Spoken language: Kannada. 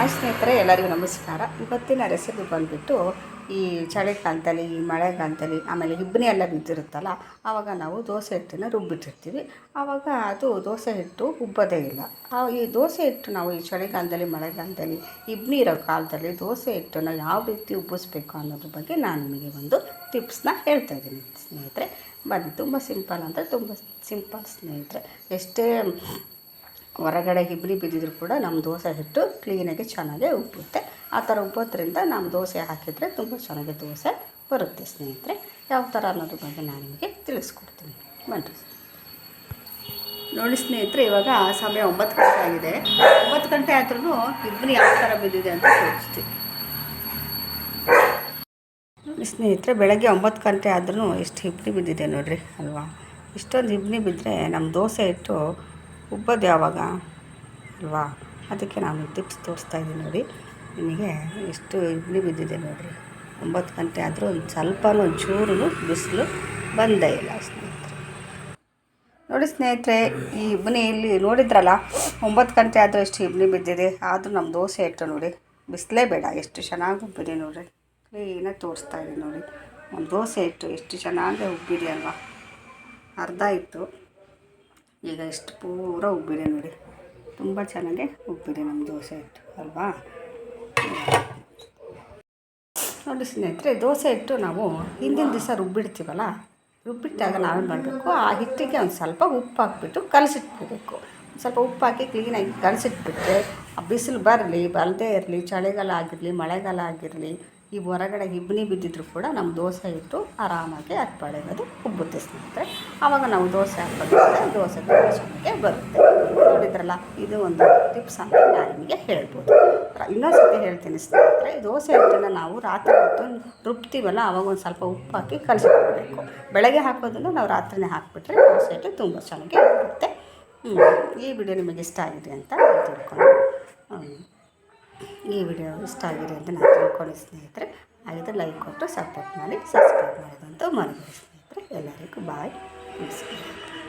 ಹಾಯ್ ಸ್ನೇಹಿತರೆ, ಎಲ್ಲರಿಗೂ ನಮಸ್ಕಾರ. ಇವತ್ತಿನ ರೆಸಿಪಿ ಬಂದುಬಿಟ್ಟು ಈ ಚಳಿಗಾಲದಲ್ಲಿ, ಈ ಮಳೆಗಾಲದಲ್ಲಿ, ಆಮೇಲೆ ಇಬ್ಬನಿ ಎಲ್ಲ ಬಿದ್ದಿರುತ್ತಲ್ಲ, ಆವಾಗ ನಾವು ದೋಸೆ ಹಿಟ್ಟನ್ನು ರುಬ್ಬಿಟ್ಟಿರ್ತೀವಿ. ಆವಾಗ ಅದು ದೋಸೆ ಹಿಟ್ಟು ಉಬ್ಬೋದೇ ಇಲ್ಲ. ಈ ದೋಸೆ ಹಿಟ್ಟು ನಾವು ಈ ಚಳಿಗಾಲದಲ್ಲಿ, ಮಳೆಗಾಲದಲ್ಲಿ ಇಬ್ಬನಿ ಇರೋ ಕಾಲದಲ್ಲಿ ದೋಸೆ ಹಿಟ್ಟನ್ನು ಯಾವ ರೀತಿ ಉಬ್ಬಿಸ್ಬೇಕು ಅನ್ನೋದ್ರ ಬಗ್ಗೆ ನಾನು ನಿಮಗೆ ಒಂದು ಟಿಪ್ಸ್ನ ಹೇಳ್ತಾ ಇದ್ದೀನಿ ಸ್ನೇಹಿತರೆ. ಬನ್ನಿ, ತುಂಬ ಸಿಂಪಲ್ ಅಂದರೆ ತುಂಬ ಸಿಂಪಲ್ ಸ್ನೇಹಿತರೆ. ಎಷ್ಟೇ ಹೊರಗಡೆ ಇಬ್ಬರಿ ಬಿದ್ದಿದ್ರು ಕೂಡ ನಮ್ಮ ದೋಸೆ ಹಿಟ್ಟು ಕ್ಲೀನಾಗಿ ಚೆನ್ನಾಗಿ ಉಬ್ಬುತ್ತೆ ಆ ಥರ ಉಬ್ಬೋದ್ರಿಂದ ನಮ್ಮ ದೋಸೆ ಹಾಕಿದರೆ ತುಂಬ ಚೆನ್ನಾಗಿ ದೋಸೆ ಬರುತ್ತೆ ಸ್ನೇಹಿತರೆ. ಯಾವ ಥರ ಅನ್ನೋದ್ರ ಬಗ್ಗೆ ನಾನು ನಿಮಗೆ ತಿಳಿಸ್ಕೊಡ್ತೀನಿ. ಬನ್ನಿ ನೋಡಿ ಸ್ನೇಹಿತರೆ, ಇವಾಗ ಸಮಯ ಒಂಬತ್ತು ಗಂಟೆ ಆಗಿದೆ. ಒಂಬತ್ತು ಗಂಟೆ ಆದ್ರೂ ಇಬ್ಬರು ಯಾವ ಥರ ಬಿದ್ದಿದೆ ಅಂತ ತೋರಿಸ್ತೀವಿ ಸ್ನೇಹಿತರೆ, ಬೆಳಗ್ಗೆ ಒಂಬತ್ತು ಗಂಟೆ ಆದ್ರೂ ಎಷ್ಟು ಇಬ್ಬನಿ ಬಿದ್ದಿದೆ ನೋಡಿರಿ, ಅಲ್ವಾ? ಇಷ್ಟೊಂದು ಇಬ್ಬನಿ ಬಿದ್ದರೆ ನಮ್ಮ ದೋಸೆ ಹಿಟ್ಟು ಉಬ್ಬೋದು ಯಾವಾಗ? ಅಲ್ವಾ? ಅದಕ್ಕೆ ನಾನು ಟಿಪ್ಸ್ ತೋರಿಸ್ತಾ ಇದ್ದೀನಿ ನೋಡಿ. ನಿಮಗೆ ಎಷ್ಟು ಇಬ್ಬನಿ ಬಿದ್ದಿದೆ ನೋಡಿರಿ ಒಂಬತ್ತು ಗಂಟೆ ಆದರೂ ಒಂದು ಸ್ವಲ್ಪನೂ ಒಂಚೂರು ಬಿಸಿಲು ಬಂದೇ ಇಲ್ಲ ಸ್ನೇಹಿತರೆ. ನೋಡಿ ಸ್ನೇಹಿತರೆ, ಈ ಇಬ್ಬನಿ ಇಲ್ಲಿ ನೋಡಿದ್ರಲ್ಲ, ಒಂಬತ್ತು ಗಂಟೆ ಆದರೂ ಎಷ್ಟು ಇಬ್ಬನಿ ಬಿದ್ದಿದೆ. ಆದರೂ ನಮ್ಮ ದೋಸೆ ಇಟ್ಟು ನೋಡಿ. ಬಿಸಿಲೇ ಬೇಡ, ಎಷ್ಟು ಚೆನ್ನಾಗಿ ಉಬ್ಬಿದೆ ನೋಡಿರಿ. ಕ್ಲೀನಾಗಿ ತೋರಿಸ್ತಾ ಇದೆ ನೋಡಿ. ನಮ್ಮ ದೋಸೆ ಇಟ್ಟು ಎಷ್ಟು ಚೆನ್ನಾಗಿ ಉಬ್ಬಿದೆ ಅಲ್ವಾ? ಅರ್ಧ ಇತ್ತು. ಈಗ ಎಷ್ಟು ಪೂರ ಉಬ್ಬಿದೆ ನೋಡಿ. ತುಂಬ ಚೆನ್ನಾಗಿ ಉಬ್ಬಿದೆ ನಮ್ಮ ದೋಸೆ ಇಟ್ಟು ಅಲ್ವಾ? ನೋಡಿ ಸ್ನೇಹಿತರೆ, ದೋಸೆ ಇಟ್ಟು ನಾವು ಹಿಂದಿನ ದಿವಸ ರುಬ್ಬಿಡ್ತೀವಲ್ಲ, ರುಬ್ಬಿಟ್ಟಾಗ ನಾವೇನು ಮಾಡಬೇಕು? ಆ ಹಿಟ್ಟಿಗೆ ಒಂದು ಸ್ವಲ್ಪ ಉಪ್ಪು ಹಾಕ್ಬಿಟ್ಟು ಕಲಸಿಟ್ಬಿಡಬೇಕು. ಸ್ವಲ್ಪ ಉಪ್ಪು ಹಾಕಿ ಕ್ಲೀನಾಗಿ ಕಲಸಿಟ್ಬಿಟ್ರೆ, ಆ ಬಿಸಿಲು ಬರಲಿ, ಬರದೇ ಇರಲಿ, ಚಳಿಗಾಲ ಆಗಿರಲಿ, ಮಳೆಗಾಲ ಆಗಿರಲಿ ಈ ಹೊರಗಡೆ ಇಬ್ಬನಿ ಬಿದ್ದಿದ್ರು ಕೂಡ ನಮ್ಮ ದೋಸೆ ಇಟ್ಟು ಆರಾಮಾಗಿ ಅದು ಉಬ್ಬುತ್ತೆ ಸ್ನೇಹಿತರೆ. ಆವಾಗ ನಾವು ದೋಸೆ ಹಾಕೋದ್ರಿಂದ ದೋಸೆ ಚೆನ್ನಾಗಿ ಬರುತ್ತೆ. ನೋಡಿದ್ರಲ್ಲ, ಇದು ಒಂದು ಟಿಪ್ಸ್ ಅಂತ ನಾನು ನಿಮಗೆ ಹೇಳ್ಬೋದು. ಇನ್ನೊಂದು ಹೇಳ್ತೀನಿ ಸ್ನೇಹಿತರೆ, ದೋಸೆ ಹಿಟ್ಟನ್ನು ನಾವು ರಾತ್ರಿ ಹೊತ್ತು ರುಬ್ತೀವಲ್ಲ ಆವಾಗ ಒಂದು ಸ್ವಲ್ಪ ಉಪ್ಪು ಹಾಕಿ ಕಲಸಿಟ್ಬಿಡಬೇಕು ಬೆಳಗ್ಗೆ ಹಾಕೋದನ್ನು ನಾವು ರಾತ್ರಿನೇ ಹಾಕಿಬಿಟ್ರೆ ದೋಸೆ ಹಿಟ್ಟು ತುಂಬ ಚೆನ್ನಾಗಿ ಬರುತ್ತೆ. ಈ ವಿಡಿಯೋ ನಿಮಗೆ ಇಷ್ಟ ಆಗಿದೆ ಅಂತ ತಿಳ್ಕೊಂಡು ಈ ವಿಡಿಯೋ ಇಷ್ಟ ಆಗಿದೆ ಅಂತ ನಾನು ತಿಳ್ಕೊಂಡು ಸ್ನೇಹಿತರೆ. ಹಾಗಿದ್ರೆ ಲೈಕ್ ಕೊಟ್ಟು ಸಪೋರ್ಟ್ ಮಾಡಿ ಸಬ್ಸ್ಕ್ರೈಬ್ ಮಾಡೋದಂತೂ ಮರಿಬೇಡಿ ಸ್ನೇಹಿತರೆ. ಎಲ್ಲರಿಗೂ ಬಾಯ್ ನಮಸ್ಕಾರ.